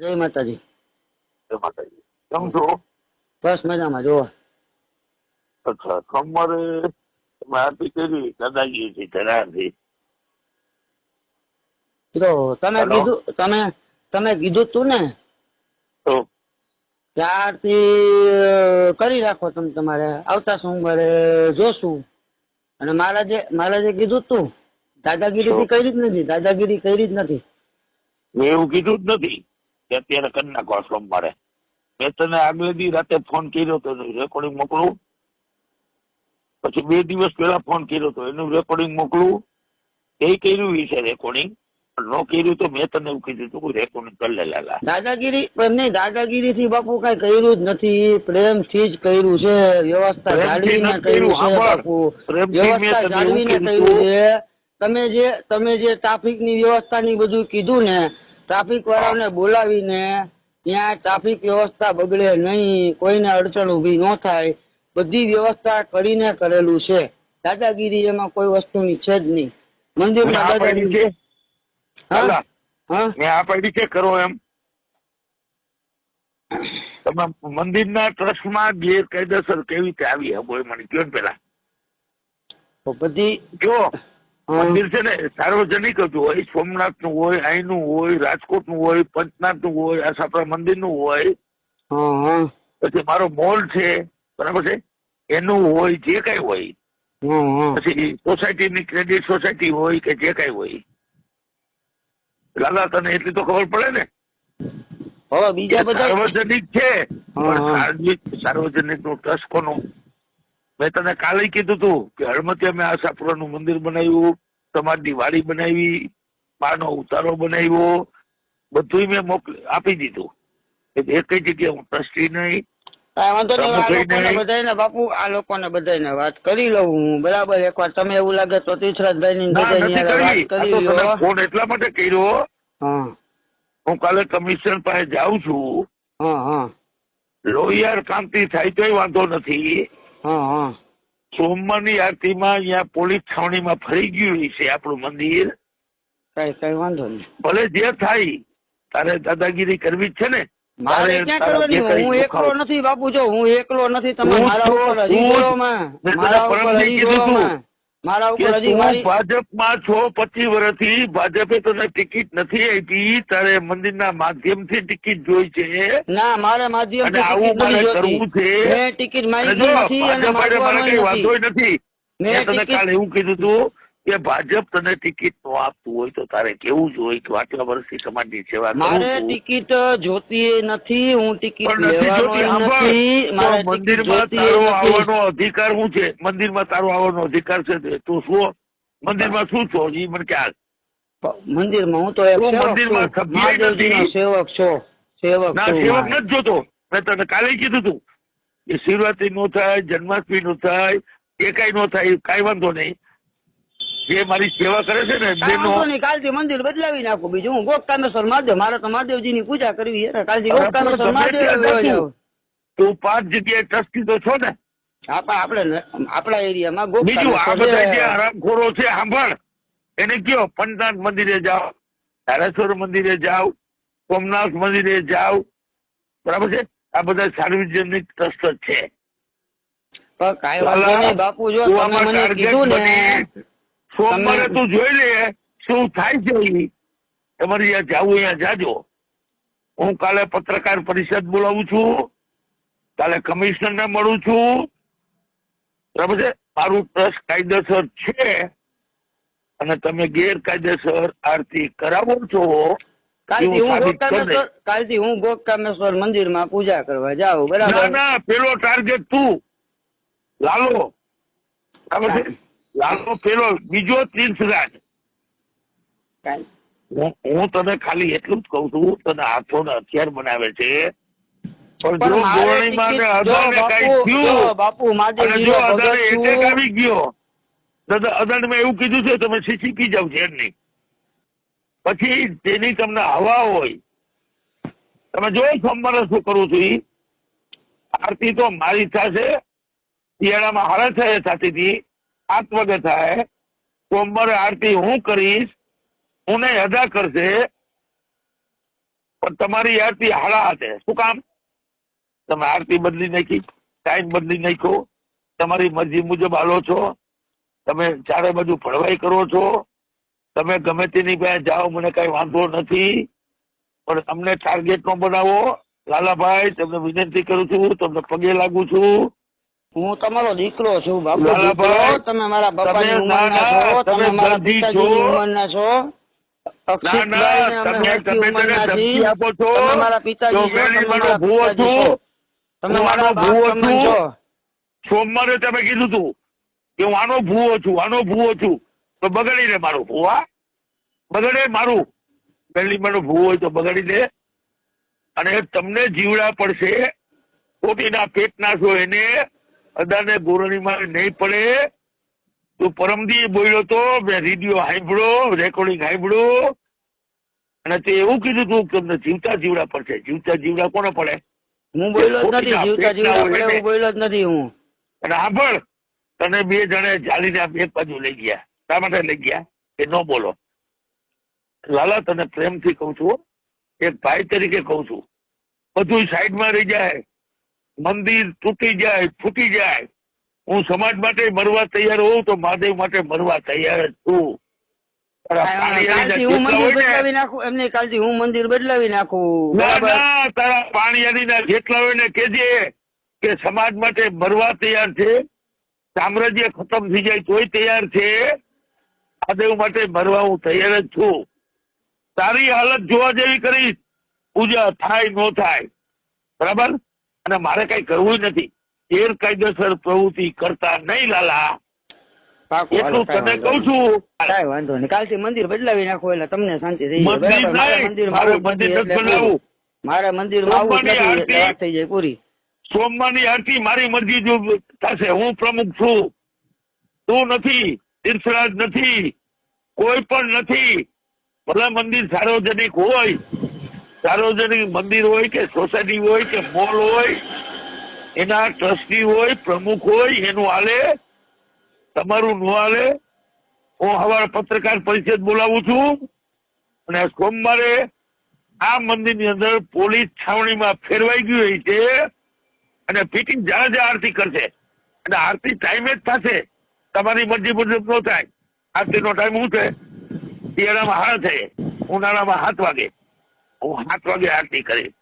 જય માતાજી. જય માતાજી. કેમ છો? બસ મજામાં જુઓ. અચ્છા તમે આરતી કરી દાદાજીથી ધરારથી તો તમે કીધું તમે તમે કીધું તું ને તો? ત્યારથી કરી રાખો તમે તમારે. આવતા સોમવારે જોશું. અને મહારાજે મહારાજે કીધું તું. દાદાગીરી કરી જ નથી દાદાગીરી કરી જ નથી. મેં એવું કીધું જ નથી. કે અત્યારે કરી નાખો સોમવારે મેં તને આગલે દી રાતે ફોન કર્યો તો એનું રેકોર્ડિંગ મોકલું. પછી બે દિવસ પહેલા ફોન કર્યો તો એનું રેકોર્ડિંગ મોકલું. એ કર્યું છે રેકોર્ડિંગ નો કર્યું તો મેં તને એવું કીધું હતું રેકોર્ડિંગ કરી લાલા. દાદાગીરી પણ નહીં દાદાગીરી થી બાપુ કઈ કર્યું જ નથી. પ્રેમથી જ કર્યું છે. વ્યવસ્થા જાળવીને કર્યું છે બાપુ. વ્યવસ્થા જાળવીને કર્યું છે. તમે જે તમે જે ટ્રાફિકની વ્યવસ્થા ની બધું કીધું ને ટ્રાફિક વાળાને બોલાવીને ત્યાં ટ્રાફિક વ્યવસ્થા બગડે નહીં કોઈને અડચણ ઊભી ન થાય બધી વ્યવસ્થા કરીને કરેલું છે. દાદાગીરી એમાં કોઈ વસ્તુની છે જ નહીં. મેં મંદિરમાં દાદાગીરી હા? આ પાડી છે કરો એમ? તમે મંદિરના ટ્રસ્ટમાં ગેરકાયદેસર કેવી રીતે આવી? હે બોય મને કયો પેલા. તો બધી જો. મંદિર છે ને સાર્વજનિક હતું હોય સોમનાથનું હોય અહીંનું હોય રાજકોટનું હોય પંચનાથનું હોય આ આપણા મંદિરનું હોય પછી મારો મોલ છે બરાબર છે? એનું હોય જે કઈ હોય. પછી સોસાયટી ની ક્રેડિટ સોસાયટી હોય કે જે કઈ હોય. લાલા તને એટલી તો ખબર પડે ને? હવે બીજા બધા સાર્વજનિક છે સાર્વજનિકનું ટ્રસ્ટ કોનું? મેં તને કાલે કીધું તું કે હળમતી અમે આશાપુરાનું મંદિર બનાવ્યું તમારી વાડી બનાવી પાનો ઉતારો બનાવ્યો બધું મેં મોકલી આપી દીધું. એ કઈ જગ્યાએ હું ટ્રસ્ટી નહીં બાપુ આ લોકોને બધાયને વાત કરી લઉં હું બરાબર? એકવાર તમે એવું લાગે તો તીર્થરાજભાઈ ની વાત કરી ફોન એટલા માટે કર્યો. હા. હું કાલે કમિશન પાસે જાઉં છું. લોહિયાર કામથી થાય તોય વાંધો નથી. સોમવારની આરતીમાં અહીંયા પોલીસ છાવણીમાં ફરી ગયું છે આપણું મંદિર. કઈ કઈ વાંધો નહીં. ભલે જે થાય તારે દાદાગીરી કરવી જ છે ને. મારે ક્યાં કરવાની? હું એકલો નથી બાપુ જો હું એકલો નથી તમે હું મારા ઉપર મારા ઉપર હજી મારા ભાજપમાં છો પચીસ વર્ષથી ભાજપે તને ટિકિટ નથી આપી તારે મંદિરના માધ્યમથી ટિકિટ જોઈ છે. ના મારે માધ્યમ આવું મારે કરવું છે. મેં ટિકિટ મારી નથી અને ભાજપ મારે કઈ વાંધો નથી. મેં તને કાલે એવું કીધું તું કે ભાજપ તને ટિકિટ નો આપતું હોય તો તારે કેવું જોઈએ કે આટલા વર્ષથી સમાજની સેવા મારે ટિકિટ જોતી નથી હું ટિકિટ મંદિરમાં તારો આવવાનો અધિકાર શું છે? મંદિરમાં તારો આવવાનો અધિકાર છે તું. શું મંદિરમાં શું છો? ઈ મને ખ્યાલ. મંદિરમાં હું તો મંદિરમાં મહાદેવજીનો સેવક છો સેવક ના સેવક નથી જોતો. મેં તને કાલે કીધું તું. કે શિવરાત્રી નો થાય જન્માષ્ટમી નો થાય એ કઈ નો થાય કઈ વાંધો નહીં. જે મારી સેવા કરે છે ને કાલથી મંદિર બદલાવી નાખું બીજું. હું ગોપકામેશ્વર મહાદેવ મારે તો મહાદેવજીની પૂજા કરવી છે કાલથી ગોપકામેશ્વર મહાદેવ. તું પાંચ જગ્યાએ ટ્રસ્ટી તો છો ને? આપણે આપણે એરિયામાં બીજું આ બધા જે. હરામખોરો છે સાંભળ. એને કયો? પંચનાથ મંદિરે જાઓ ધારેશ્વર મંદિરે જાઓ સોમનાથ મંદિરે જાઓ. બરાબર છે? આ બધા સાર્વજનિક ટ્રસ્ટ જ છે. કાંઈ વાંધો નહીં બાપુ જો તમે મને કીધું ને સોમવારે તું જોઈ લે શું થાય છે. તમારે ત્યાં જાવું અહીંયા જાજો. હું કાલે પત્રકાર પરિષદ બોલાવું છું. કાલે કમિશનર ને મળું છું. બરાબર છે? મારું ટ્રસ્ટ કાયદેસર છે. અને તમે ગેરકાયદેસર આરતી કરાવો છો કાલથી હું ગોકામેશ્વર મંદિરમાં પૂજા કરવા જાઉં ના બરાબર? ના પેલો ટાર્ગેટ તું. લાલો. બરાબર છે? લાલો પેલો બીજો તીર્થરાજ હું તને ખાલી એટલું જ કઉ છું તને હાથો ને હથિયાર બનાવે છે. ને એવું કીધું છે તમે સીસીપી જાવ છે નહીં. પછી તેની તમને હવા હોય. તમે જો સોમવારે શું કરું છું ઈ? આરતી તો મારી છે શિયાળામાં હારા થાય થતી હતી થાય સોમવારે આરતી હું કરીશ હું અદા કરશે પણ તમારી આરતી હાળા હાથે. શું કામ? તમે આરતી બદલી નાખી, ટાઈમ બદલી નાખ્યો. તમારી મરજી મુજબ હાલો છો. તમે ચારે બાજુ ફળવાઈ કરો છો. તમે ગમે તેની પાસે જાઓ, મને કઈ વાંધો નથી. પણ તમને ટાર્ગેટ નો બનાવો. લાલાભાઈ, તમને વિનંતી કરું છું, તમને પગે લાગુ છું. હું તમારો દીકરો છું બાપુ. તમે મારા બાપાની ઉંમરના છો તમે મારા પિતાજીની. ઉંમરના છો. સોમવારે તમે કીધું તું કે હું આનો ભૂવો છું આનો ભૂવો છું. તો બગડી દે મારું ભૂવા બગડે મારું. પહેલી મારો ભૂવો હોય તો બગડી દે. અને તમને જીવડા પડશે. ખોટીના પેટના છો એને. અદાને ગોરણીમાં નહીં પડે. તું પરમદી બોલ્યો તો મેં રેડિયો સાંભળ્યો રેકોર્ડિંગ સાંભળ્યું અને તે એવું કીધું તું કે તમને જીવતા જીવડા પડશે જીવતા જીવડા કોને પડે? હું બોલ્યો જ નથી જીવતા જીવડા એને. બોલ્યો જ નથી હું. અને સાંભળ તને બે જણે જાળીને એક બાજુ લઈ ગયા. શા માટે લઈ ગયા? એ ન બોલો. લાલા તને પ્રેમથી કહું છું એક ભાઈ તરીકે કહું છું. બધું સાઈડમાં રહી જાય. મંદિર તૂટી જાય ફૂટી જાય. હું સમાજ માટે મરવા તૈયાર હોઉં તો મહાદેવ માટે મરવા તૈયાર જ છું. હું મંદિર બદલાવી નાખું. ના જેટલા હોય ને કેજે કે સમાજ માટે મરવા તૈયાર છે. સામ્રાજ્ય ખતમ થઈ જાય તોય તૈયાર છે. મહાદેવ માટે મરવા હું તૈયાર જ છું. તારી હાલત જોવા જેવી કરીશ. પૂજા થાય નો થાય. બરાબર? અને મારે કઈ કરવું નથી. ગેરકાયદેસર પ્રવૃત્તિ કરતા નહીં લાલા. એટલું તને વાંધો છું. કઈ વાંધો નહીં. કાલથી મંદિર બદલાવી નાખો એટલે તમને શાંતિ થઈ જાય. મંદિર મારે મંદિર બનાવવું. મારે વાત થઈ જાય પૂરી. સોમવારની આરતી મારી મરજી જો થશે. હું પ્રમુખ છું. તું નથી. તીર્થરાજ નથી. કોઈ પણ નથી. ભલે મંદિર સાર્વજનિક હોય સાર્વજનિક મંદિર હોય કે સોસાયટી હોય કે મોલ હોય, એના ટ્રસ્ટી હોય, પ્રમુખ હોય, એનું હાલે, તમારું નો હાલે, હું હવારે પત્રકાર પરિષદ બોલાવું છું અને સોમવારે આ મંદિરની અંદર પોલીસ છાવણીમાં ફેરવાઈ ગયું હોય છે અને ફિટિંગ જાણે આરતી કરશે. અને આરતી ટાઈમે જ થશે. તમારી મરજી મુજબ નો થાય. આરતીનો ટાઈમ શું છે? શિયાળામાં હાડા થાય ઉનાળામાં સાત વાગે. હું સાત વાગે આરતી કરી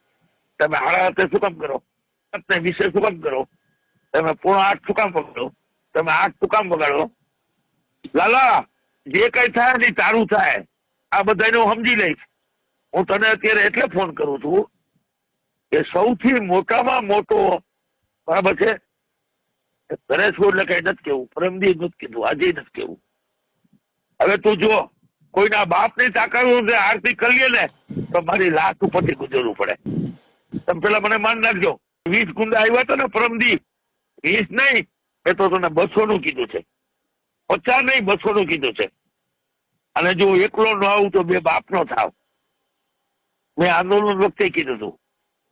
તમે હાડા હાથે શું કામ કરો. સાતને વિશે શું કામ કરો. તમે પૂર્ણ આઠ શું કામ પકડો. તમે આઠ શું કામ બગાડો લાલા, જે કઈ થાય ને તારું થાય. આ બધાને હું સમજી લઈશ. હું તને અત્યારે એટલે ફોન કરું છું કે સૌથી મોટામાં મોટો, બરાબર છે? ઘરે એટલે કઈ નથી કેવું પરમદી નથી કીધું. આજે નથી કેવું હવે તું જો. કોઈના બાપની તાકાત છે, આરતી કરીએ ને, તો મારી લાખ ઉપરથી ગુજરવું પડે. તમે પેલા મને માન નાખજો. વીસ કુંડા આવ્યા હતા ને પરમદી વીસ નહીં, એ તો તને બસો નું કીધું છે. પચાસ નહીં બસો નું કીધું છે. અને જો એકલો ન આવું તો બે બાપ નો થાવ. મેં આંદોલન વખતે કીધું હતું.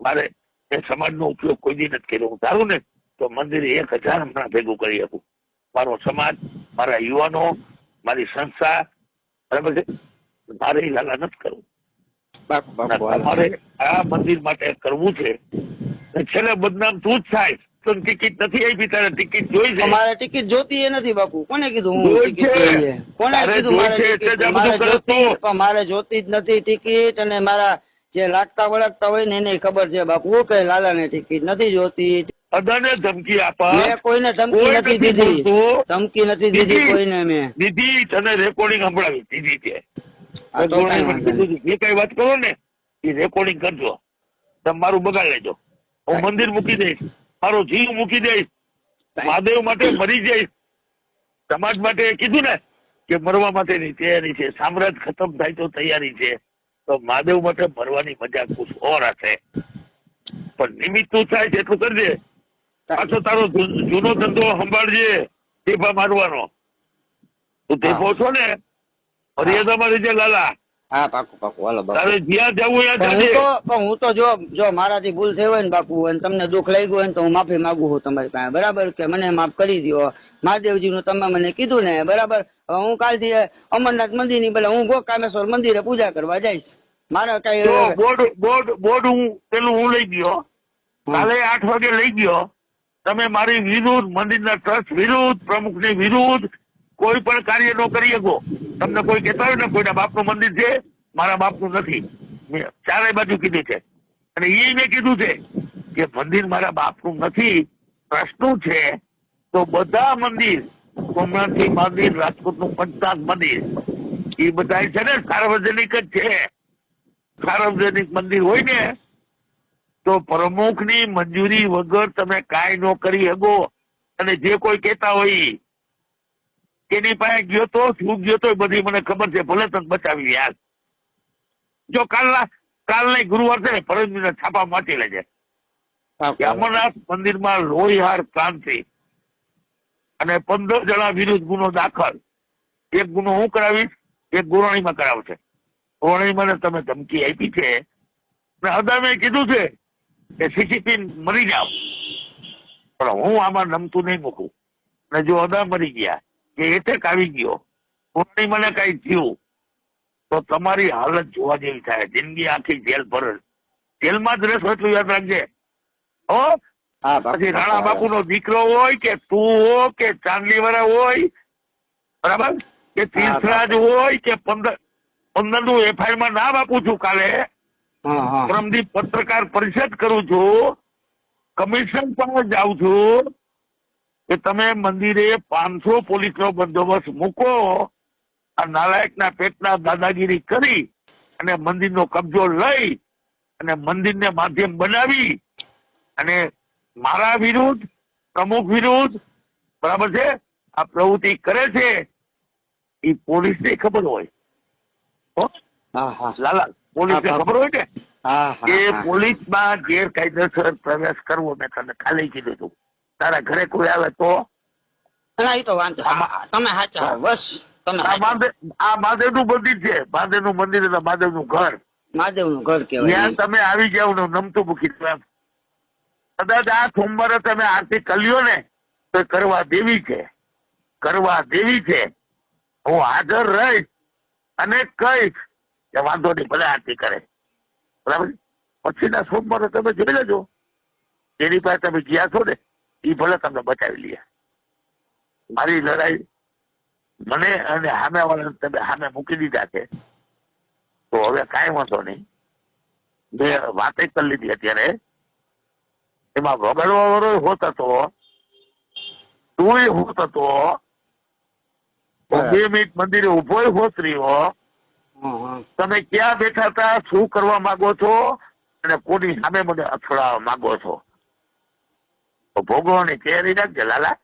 મારે એ સમાજનો ઉપયોગ કોઈ દી નથી કર્યો. હું તારું ને, તો મંદિરે એક હજાર હમણાં ભેગું કરી શકું મારો સમાજ, મારા યુવાનો, મારી સંસ્થા બરાબર છે મારે લાલા નથી કરવું. તમારે આ મંદિર માટે કરવું છે. છેલ્લે બદનામ તું જ તને ટિકિટ નથી આપી તારે ટિકિટ જોઈ છે. મારે ટિકિટ જોતી એ નથી બાપુ. કોને કીધું હું કોને કીધું મારે જોતી મારે જોતી જ નથી ટિકિટ અને મારા જે લાગતા વળગતા હોય ને એને ખબર છે બાપુ. કે લાલા ને ટિકિટ નથી જોતી? અદાને ધમકી આપા. કોઈને ધમકી નથી દીધી. ધમકી નથી દીધી. કોઈને મેં દીધી તને રેકોર્ડિંગ સંભળાવી દીધી તે. જે કઈ વાત કરો ને એ રેકોર્ડિંગ કરજો. તમે મારું બગાડ લેજો. હું મંદિર મૂકી દઈશ. મારો જીવ મૂકી દઈશ. મહાદેવ માટે મરી જઈશ. સમાજ માટે કીધું ને કે મરવા માટેની તૈયારી છે. સામ્રાજ્ય ખતમ થાય તો તૈયારી છે. તો મહાદેવ માટે મરવાની મજા કુછ ઓર હશે. પણ નિમિત્ત થાય છે એટલું કરજે. પાછો તારો જૂનો ધંધો સંભાળજે ટેપા મારવાનો. તું ટેપો છો ને મર્યાદામાં રહેજે લાલા. હા પાકું પાકું હાલો તારે જ્યાં જવું ત્યાં તો પણ હું તો જો જો મારાથી ભૂલ થઈ હોય ને બાપુ અને તમને દુઃખ લાગ્યું હોય ને તો હું માફી માંગુ છું તમારી પાસે. બરાબર કે મને માફ કરી દો મહાદેવજીનું તમે મને કીધું ને બરાબર? હવે હું કાલથી અમરનાથ મંદિરની બોલે હું ગોકામેશ્વર મંદિરે પૂજા કરવા જઈશ. મારે કઈ બોર્ડ બોર્ડ બોર્ડ હું પેલું હું લઈ ગયો. કાલે આઠ વાગે લઈ ગયો. તમે મારી વિરુદ્ધ મંદિરના ટ્રસ્ટ વિરુદ્ધ, પ્રમુખની વિરુદ્ધ કોઈ પણ કાર્ય ન કરી શકો. તમને કોઈ કહેતા હોય ને, કોઈના બાપનું મંદિર છે, મારા બાપનું નથી. મેં ચારે બાજુ કીધું છે. અને એ મેં કીધું છે કે મંદિર મારા બાપનું નથી, ટ્રસ્ટનું છે, તો બધા મંદિર, સોમનાથથી મંદિર રાજકોટનું પંચાંગ મંદિર એ બધા છે ને સાર્વજનિક જ છે. સાર્વજનિક મંદિર હોય ને તો પ્રમુખની મંજૂરી વગર તમે કાંઈ ન કરી શકો. અને જે કોઈ કહેતા હોય તેની પાસે ગયો તો શું ગયો તો બધી મને ખબર છે. ભલે તને બચાવી યાર. જો કાલના કાલની ગુરુવાર છે ને પરમદિવસના છાપા વાંચી લેજે. અમરનાથ મંદિરમાં લોહીહાર ક્રાંતિ અને પંદર જણા વિરુદ્ધ ગુનો દાખલ. એક ગુનો હું કરાવીશ એક ગુરાણીમાં કરાવશે. ગુરાણીમાં તમે ધમકી આપી છે. ને અદામે કીધું છે કે સીસીપી મરી જાવ પણ હું આમાં નમતું નહીં મૂકું. ને જો અદા મરી ગયા કે એટેક આવી ગયો ગુરાણી મને કઈ થયું તો તમારી હાલત જોવા જેવી થાય. જિંદગી આખી જેલ ભર જેલમાં જ રહેશો એટલું યાદ રાખજે. હો? પછી રાણા બાપુ નો દીકરો હોય કે તું હો કે ચાંદલી વાળા હોય બરાબર? કે તીર્થરાજ હોય કે પંદર પંદરનું એફઆઈઆરમાં નામ આપું છું કાલે. પરમદી પત્રકાર પરિષદ કરું છું કમિશન પણ જાઉં છું કે તમે મંદિરે પાંચસો પોલીસ નો બંદોબસ્ત મૂકો આ નાલાયકના પેટના દાદાગીરી કરી અને મંદિરનો કબજો લઈ અને મંદિરને માધ્યમ બનાવી અને મારા વિરુદ્ધ પ્રમુખ વિરુદ્ધ બરાબર છે? આ પ્રવૃત્તિ કરે છે એ પોલીસને ખબર હોય. હો? હા હા. લાલા પોલીસને હા, ખબર હોય ને હા પોલીસમાં ગેરકાયદેસર પ્રવેશ કરવો મેં તને ખાલી કીધું તું. તારા ઘરે કોઈ આવે તો? ના, ઈ તો વાંધો તમે સાચા બસ. તમે આ મહાદેવનું મંદિર છે. મહાદેવનું મંદિર એટલે ઘર. મહાદેવનું ઘર કેવાય તમે આવી જાવ ને નમતું મૂકી દો એમ. કદાચ આ સોમવારે તમે આરતી કલ્યો ને તો કરવા દેવી છે. કરવા દેવી છે. હું હાજર રહીશ અને કહીશ. કે વાંધો નહીં ભલે આરતી કરે. બરાબર? પછીના સોમવારે તમે જોઈ લેજો. એની પાસે તમે ગયા છો ને એ ભલે તમને બચાવી લે. મારી લડાઈ મને અને સામે વાળાને તમે સામે મૂકી દીધા છે. તો હવે કાંઈ વાંધો નહીં. મેં વાતે કરી લીધી અત્યારે. એમાં વગાડવા વાળો હોત હતો તું હોત હતો બે મિનિટ મંદિરે ઊભો હોત રહ્યો. તમે ક્યાં બેઠા હતા? શું કરવા માંગો છો? અને કોની સામે મને અથડાવવા માંગો છો? તો ભોગવવાની તૈયારી રાખજે લાલા.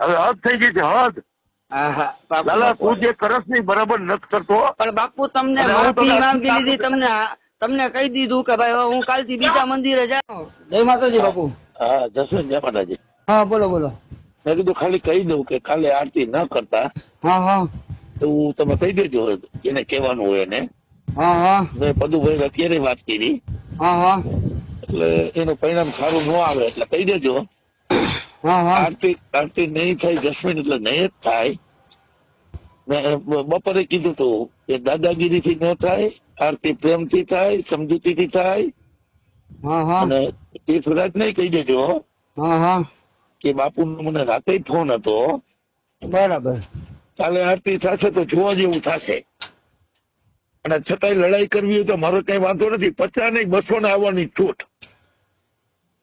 હવે હદ થઈ ગઈ છે હદ. લાલા તું જે કરસની બરાબર નથી કરતો. પણ બાપુ તમને માંગી લીધી તમને તમને કહી દીધું કે ભાઈ હું કાલથી બીજા મંદિરે જાઉં. જય માતાજી બાપુ. હા જસવંત જય માતાજી. હા બોલો બોલો. મેં કીધું ખાલી કહી દઉં કે કાલે આરતી ન કરતા. હા હા. હું તમે કહી દેજો એને કહેવાનું હોય એને. હા હા. મેં પદુભાઈ અત્યારે વાત કરી. હા હા. એટલે એનું પરિણામ સારું ન આવે એટલે કહી દેજો. હા હા. આરતી આરતી નહીં થાય જસ્મીન એટલે નહીં જ થાય. મેં બપોરે કીધું તું કે દાદાગીરીથી ન થાય આરતી પ્રેમથી થાય સમજૂતીથી થાય. હા હા. અને તીર્થરાજ નહીં કહી દેજો. હા હા. કે બાપુનો મને રાતે ફોન હતો. બરાબર. કાલે આરતી થશે તો જોવા જેવું થશે. અને છતાંય લડાઈ કરવી હોય તો મારો કઈ વાંધો નથી. પચાસ નહીં બસો ને આવવાની છૂટ.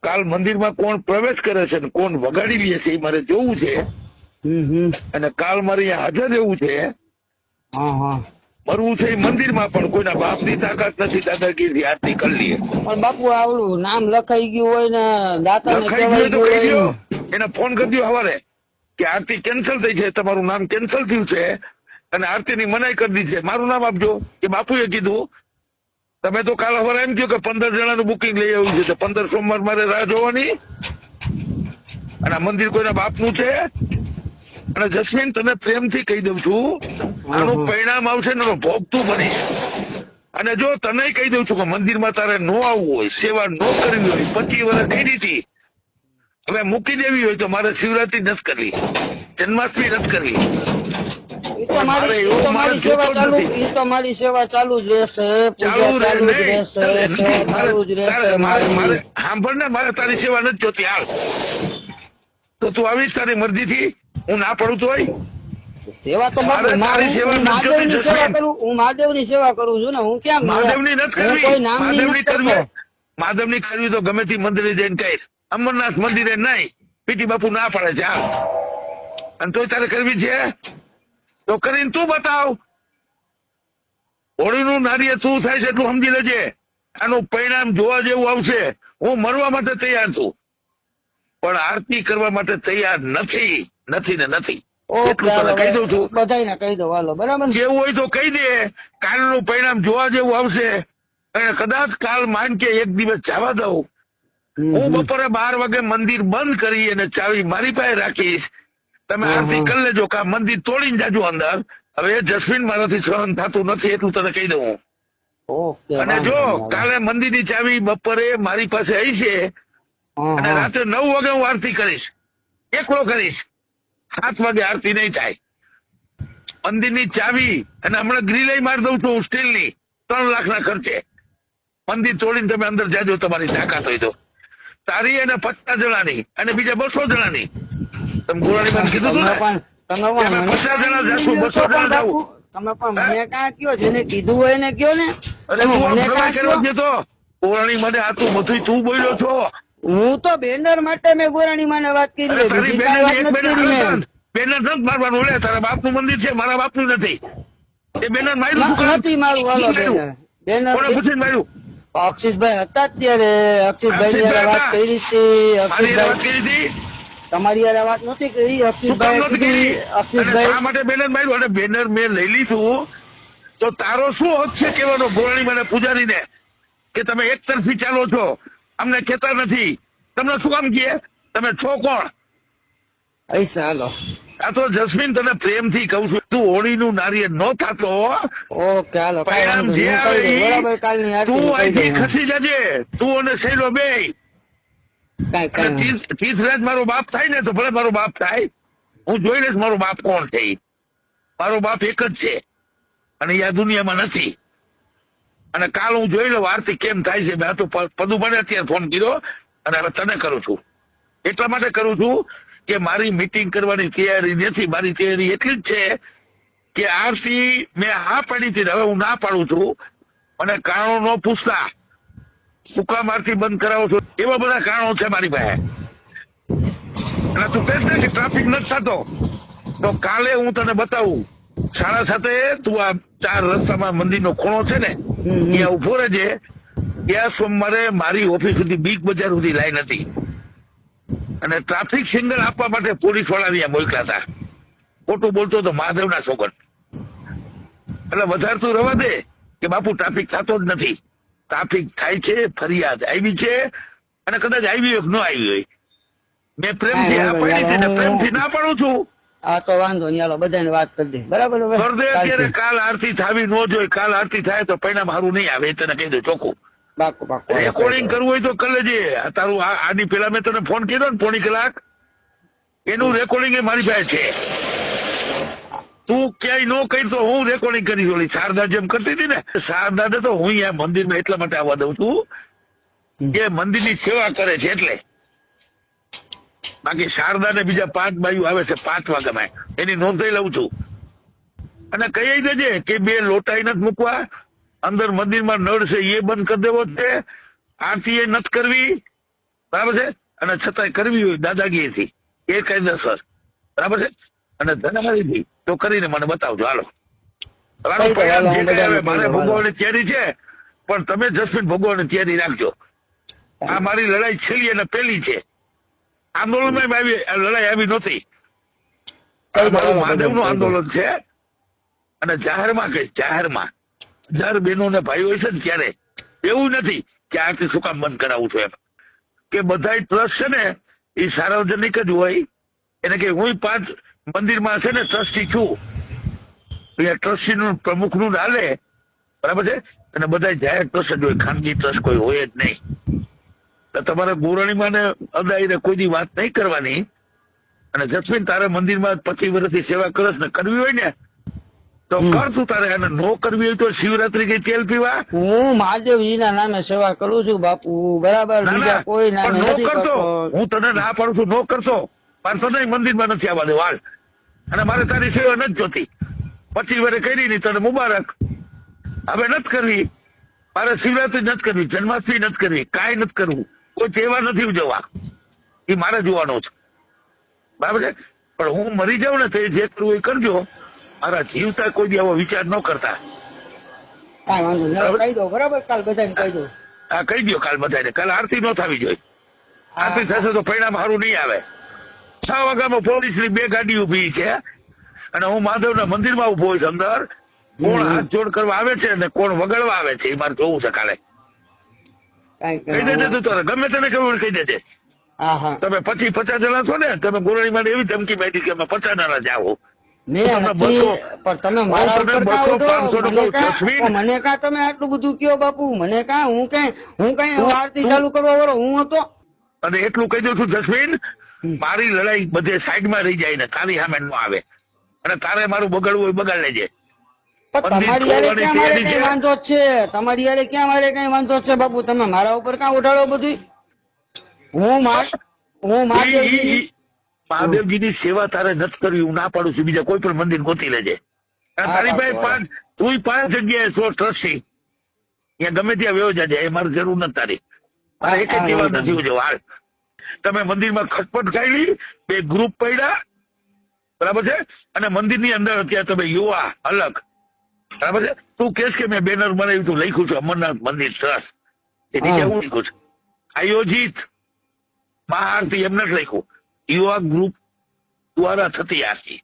કાલ મંદિરમાં કોણ પ્રવેશ કરે છે ને કોણ વગાડી લે છે એ મારે જોવું છે. અને કાલ મારે અહીંયા હાજર રહેવું છે. હા હા. મરવું છે એ મંદિરમાં પણ કોઈના બાપની તાકાત નથી. દાદાગીરી આરતી કરી લઈએ. પણ બાપુ આવડું નામ લખાઈ ગયું હોય ને દાતા એને ફોન કરી દો હવારે કે આરતી કેન્સલ થઈ છે તમારું નામ કેન્સલ થયું છે અને આરતીની મનાઈ કરી દીધી છે. મારું નામ આપજો. કે બાપુએ કીધું તમે તો કાલ હવારે એમ કહ્યું કે પંદર જણાનું બુકિંગ લઈ આવ્યું છે તો પંદર સોમવાર મારે રાહ જોવાની. અને આ મંદિર કોઈના બાપનું છે? અને જસ્મીન તને પ્રેમથી કહી દઉં છું આનું પરિણામ આવશે ને એનો ભોગ તું બનીશ અને જો તને કહી દઉં છું કે મંદિરમાં તારે નો આવવું હોય સેવા નો કરવી હોય પચીસ વર્ષ કરી હતી હવે મૂકી દેવી હોય તો મારે શિવરાત્રી નથી કરવી. જન્માષ્ટમી નથી કરવી. તો તો સેવા ચાલુ તો જ રહેશે. ચાલુ જ રહેશે ચાલે જ રહેશે સાંભળ ને મારે તારી સેવા નથી જોતી. હાલ. તો તું આવીશ તારી મરજી થી હું ના પડું હોય સેવા તો મારે સેવા મહાદેવની કરું હું મહાદેવની સેવા કરું છું ને. હું ક્યાં મહાદેવની નથી કરવી. મહાદેવની કરવી. મહાદેવની કરવી તો ગમે તે મંદિરે જઈને કહીશ. અમરનાથ મંદિરે નહીં. પીટી બાપુ ના પડે છે અને તોય તારે કરવી છે? તો કરીને તું બતાવ. હોળીનું નારિયેળ શું થાય છે એટલું સમજી લેજે. આનું પરિણામ જોવા જેવું આવશે. હું મરવા માટે તૈયાર છું. પણ આરતી કરવા માટે તૈયાર નથી. નથી ને નથી. કહી દઉં છું. બધાયને કહી દો હાલો બરાબર જેવું હોય તો કહી દે. કાલનું પરિણામ જોવા જેવું આવશે. અને કદાચ કાલ માન કે એક દિવસ જવા દઉં. હું બપોરે બાર વાગે મંદિર બંધ કરી અને ચાવી મારી પાસે રાખીશ. તમે આરતી કરી લેજો કે મંદિર તોડીને જાજો અંદર. હવે જસ્મીન મારાથી સહન થતું નથી એટલું તને કહી દઉં અને જો કાલે મંદિર મંદિરની ચાવી બપોરે મારી પાસે આવી છે અને રાત્રે નવ વાગે હું આરતી કરીશ. એકલો કરીશ. સાત વાગે આરતી નહીં થાય. મંદિરની ચાવી અને હમણાં ગ્રીલય મારી દઉં છું સ્ટીલની ત્રણ લાખના ખર્ચે. મંદિર તોડીને તમે અંદર જાજો તમારી તાકાત હોય તો. તારી અને પચાસ જણાની અને બીજા બસો જણાની. તમે ગોળાણીમાં કીધું હતું તમે ને પચાસ જણા જાશું, બસો જણા બાપુ, તમે પણ મને કાં કયો જેને કીધું હોય ને કયો ને? અરે તમે તું મને કરવા? દેતો ગોળાણી મને આટલું બધું તું બોલ્યો છો? હું તો બેનર માટે મેં ગોરાણી માને વાત કરી બેનર નથી મારવાનું લે તારા બાપનું મંદિર છે મારા બાપનું નથી. એ બેનર માર્યું ન- કામ? નથી મારું હાલો? બેનર. બેનર પૂછીને માર્યું? અક્ષિતભાઈ હતા ત્યારે અક્ષિતભાઈ વાત કરી હતી અક્ષિતભાઈ તમારી યાર વાત નથી કરી. અક્ષિતભાઈ અક્ષિતભાઈ શા માટે બેનર માર્યું? અને બેનર મેં લઈ લીધું. તો તારો શું હક છે કેવાનો ગોરાણી મને પૂજારીને કે તમે એક તરફી ચાલો છો. અમને કહેતા નથી. તમને શું કામ કહે? તમે છો કોણ? અહીં હાલો આ તો જસ્મીન તને પ્રેમથી કહું છું. તું હોળીનું નારિયેળ નો થતો ઓકે હાલો પરિણામ જે આવે તું અહીંથી ખસી જજે. તું અને શૈલો બે. તીર્થરાજ મારો બાપ થાય ને તો ભલે મારો બાપ થાય. હું જોઈ લઈશ મારો બાપ કોણ છે મારો બાપ એક જ છે. અને આ દુનિયામાં નથી. અને કાલ હું જોઈ લઉં આરતી કેમ થાય છે. મેં તો પદુ અત્યારે ફોન કર્યો. અને હવે તને કરું છું. એટલા માટે કરું છું કે મારી મીટિંગ કરવાની તૈયારી નથી મારી તૈયારી એટલી જ છે કે આરસી મેં હા પાડી હતી હવે હું ના પાડું છું અને કારણો ન પૂછતા. શું કામ બંધ કરાવો છો. એવા બધા કારણો છે મારી પાસે. અને તું કહેશ ને કે ટ્રાફિક નથી થતો તો કાલે હું તને બતાવું. શાળા સાથે તું આ ચાર રસ્તામાં મંદિરનો ખૂણો છે ને. ત્યાં ઊભો રહેજે. ત્યાં સોમવારે મારી ઓફિસ સુધી બીગ બજાર સુધી લાઈન હતી. અને ટ્રાફિક સિગ્નલ આપવા માટે પોલીસવાળા અહીંયા મોકલા હતા ખોટું બોલતો તો મહાદેવના સોગન. એટલે વધારે તું રવા દે કે બાપુ ટ્રાફિક થતો જ નથી. ટ્રાફિક થાય છે ફરિયાદ આવી છે અને કદાચ આવી હોય ન આવી હોય. મેં પ્રેમથી આ પાડી છે પ્રેમથી ના પાડું છું. આ તો વાંધો નહીં હાલો બધાને વાત કરી દે. બરાબર કરી દે અત્યારે કાલ આરતી થાવી ન જોઈએ કાલ આરતી થાય તો પરિણામ સારું નહીં આવે તને કહી દઉં ચોખ્ખું. રેકોર્ડિંગ કરવું હોય તો કરી લેજે. તારું આની પેલા મેં તને ફોન કર્યો ને પોણી કલાક. એનું રેકોર્ડિંગ એ મારી પાસે છે. તું ક્યાંય નો કહી તો હું રેકોર્ડિંગ કરી ઓલી શારદા જેમ કરતી હતી ને શારદાને તો હું અહીંયા મંદિરમાં એટલા માટે આવવા દઉં છું. કે મંદિરની સેવા કરે છે એટલે. બાકી શારદા ને બીજા પાંચ બાયુ આવે છે પાંચ વાગ્યામાં એની નોંધાઈ લઉં છું. અને કહી દેજે કે બે લોટાઈ નથી મૂકવા અંદર મંદિરમાં નળ છે એ બંધ કરી દેવો છે. આરતી એ નથી કરવી. બરાબર છે? અને છતાંય કરવી હોય દાદાગીરીથી. એ કાયદેસર. બરાબર છે? અને ધનમારીથી તો કરીને મને બતાવજો. હાલો. મારે. ભોગવવાની તૈયારી છે પણ તમે જસમીન ભોગવવાની તૈયારી રાખજો. આ મારી લડાઈ છેલ્લી અને પેલી છે. આંદોલનમાં આવી લડાઈ આવી નહોતી. કઈ મારું મહાદેવનું. આંદોલન છે. અને જાહેરમાં કઈ જાહેરમાં હજાર બહેનો ને હોય છે ને ત્યારે, એવું નથી કે આથી શું કામ બંધ કરાવું છું એમ. કે બધા ટ્રસ્ટ છે ને, એ સાર્વજનિક જ હોય. એને કે હું પાંચ મંદિરમાં છે ને ટ્રસ્ટી છું. અહીંયા ટ્રસ્ટી નું પ્રમુખનું હાલે. બરાબર છે? અને બધા જાહેર ટ્રસ્ટ જ હોય. ખાનગી ટ્રસ્ટ કોઈ હોય જ નહીં. તમારે ગોરણીમાં ને અદાઈને કોઈ દી વાત નહીં કરવાની. અને જસ્મીન તારે મંદિરમાં પચીસ વર્ષથી સેવા કરસ ને કરવી હોય ને તો. કર તું તારે અને નો કરવી હોય તો શિવરાત્રી કે તેલ પીવા? હું મહાદેવજીના નામે સેવા કરું છું બાપુ. બરાબર બીજા કોઈ નામે નથી કરતો. હું તને ના પાડું છું નો કરતો. મારે તને મંદિરમાં નથી આવવા દેવું અને મારે તારી સેવા નથી જોતી. પછી વરે કરી નહીં તને મુબારક. હવે નથી કરવી. મારે શિવરાત્રી નથી કરવી જન્માષ્ટમી નથી કરવી કાંઈ નથી કરવું. કોઈ તહેવાર નથી ઉજવવા. એ મારે જોવાનો છે. બરાબર છે? પણ હું મરી જાઉં ને તો જે કરવું એ કરજો. મારા જીવતા કોઈ દી આવો વિચાર ન કરતા. કાંઈ વાંધો નહીં. બરાબર. કહી દો બરાબર? કાલ બધાને કહી દો. હા કહી દો કાલ બધાને. કાલ આરતી ન થવી જોઈએ. આરતી થશે તો પરિણામ સારું નહીં આવે. છ વાગ્યામાં પોલીસની બે ગાડી ઊભી છે. અને હું માધવના મંદિરમાં ઊભો છું અંદર. કોણ હાથ જોડ કરવા આવે છે અને કોણ વગાડવા આવે છે એ મારે જોવું છે કાલે. કહી દેજે તું તારે. ગમે તને ખબર કહી દેજે. તમે પછી પચાસ જણા છો ને તમે ગોરાણી માટે એવી ધમકી બેઠી કે અમે પચાસ જણા જાઓ. મારા મને કાં- તમે આટલું બધું કયો બાપુ? મને કા હું કઈ હું કઈ આરતી ચાલુ કરવા વાળો? હું હતો? અને એટલું કહી દઉં છું જસ્મીન મારી લડાઈ બધે સાઈડમાં રહી જાય ને તારી સામે નો આવે. અને તારે મારું બગાડવું હોય બગાડ લેજે તમારી યારે ક્યાં મારે કઈ વાંધો છે? તમારી યારે ક્યાં મારે કઈ વાંધો છે બાપુ? તમે મારા ઉપર ક્યાં ઉઠાડો બધું? હું માર હું ઈ મહાદેવજીની સેવા તારે નથી કરવી હું ના પાડું છું. બીજા કોઈ પણ મંદિર ગોતી લેજે. તારી પાસે પાંચ તું પાંચ જગ્યાએ છો. ટ્રસ્ટી ત્યાં ગમે ત્યાં વ્યવ જાજે એ મારે જરૂર નથી તારી. મારે એક જ સેવા નથી ઉજવ હાલ. તમે મંદિરમાં ખટપટ ખાઈ બે ગ્રુપ પડ્યા. બરાબર છે? અને મંદિરની અંદર અત્યારે તમે યુવા અલગ. બરાબર છે? તું કેસ કે મેં બેનર બનાવ્યું તું લખ્યું છે અમરનાથ મંદિર ટ્રસ્ટ એ નીચે હા. હું લખ્યું છું. આયોજિત. મહાઆરતી એમ નથી લખ્યું. યુવા ગ્રુપ દ્વારા થતી આરતી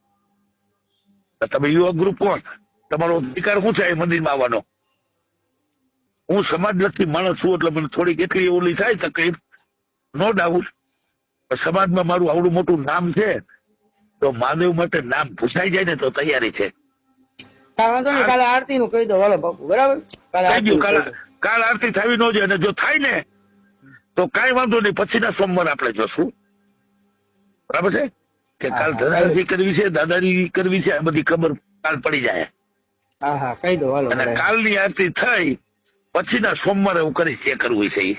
તમે યુવા ગ્રુપ કોણ? તમારો અધિકાર શું છે એ મંદિરમાં આવવાનો? હું સમાજલક્ષી માણસ છું એટલે મને થોડીક એટલી ઓલી થાય તકલીફ નો ડાઉટ સમાજમાં મારું આવડું મોટું નામ છે તો મહાદેવ માટે નામ પૂછાઈ જાય ને તો તૈયારી છે. કાલે આરતી નું કહી દો હાલો બાપુ બરાબર? કાલે આરતી નું. કાલ થવી ન જોઈએ અને જો થાય ને તો કઈ વાંધો નહીં પછીના સોમવાર આપણે જોશું. બરાબર છે? કે કાલ હા, કરવી છે દાદારી કરવી છે આ બધી ખબર કાલ પડી જાય. હા હા કહી દો હાલો અને બરાબર. કાલની આરતી થઈ પછીના સોમવારે હું કરીશ જે કરવું છે એ.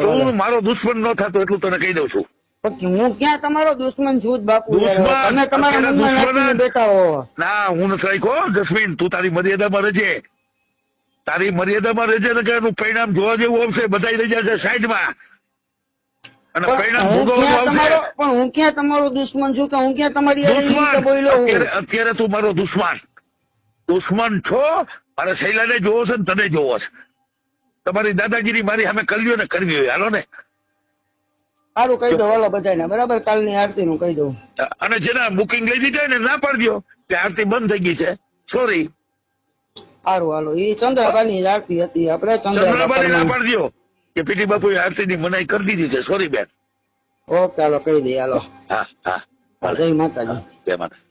તું મારો દુશ્મન ન થતો એટલું તને કહી દઉં છું. હું ક્યાં તમારો દુશ્મન છું બાપુ? દુશ્મન, તમે તમારા દુશ્મન બેઠા હો. ના હું નથી રાખ્યો જસ્મીન તું તારી મર્યાદામાં રહેજે. તારી મર્યાદામાં રહેજે ને કે એનું પરિણામ જોવા જેવું આવશે બધા રહી જશે સાઈડમાં. અને પરિણામ પણ હું ક્યાં તમારો દુશ્મન છું કે હું ક્યાં તમારી અત્યારે તું મારો દુશ્મન. દુશ્મન છો? મારે શૈલાને જોવો છે ને તને જોવો છે. તમારી દાદાગીરી મારી સામે કરવી ને કરવી હોય. હાલો ને. સારું કહી દો હાલો બધાને. બરાબર કાલની આરતી નું કહી દઉં. અને જેના બુકિંગ લઈ દીધા ને ના પાડજો કે આરતી બંધ થઈ ગઈ છે. સોરી સારું હાલો. એ ચંદ્રભાની જ આરતી હતી. આપણે ચંદ્રબાબા ના પાડી પાડજો કે પીટી બાપુ આરતી ની મનાઈ કરી દીધી છે. સોરી બેન. ઓકે હાલો કહી દઈએ હાલો. હા હા. જય માતાજી. જય માતા